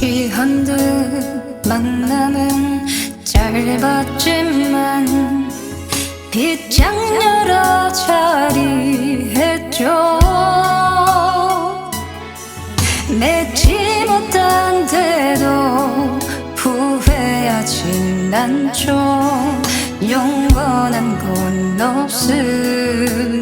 취한 듯 만남은 짧았지만 빗장 열어 자리했죠 맺지 못한 데도 후회하진 않죠. 영원한 건 없으니까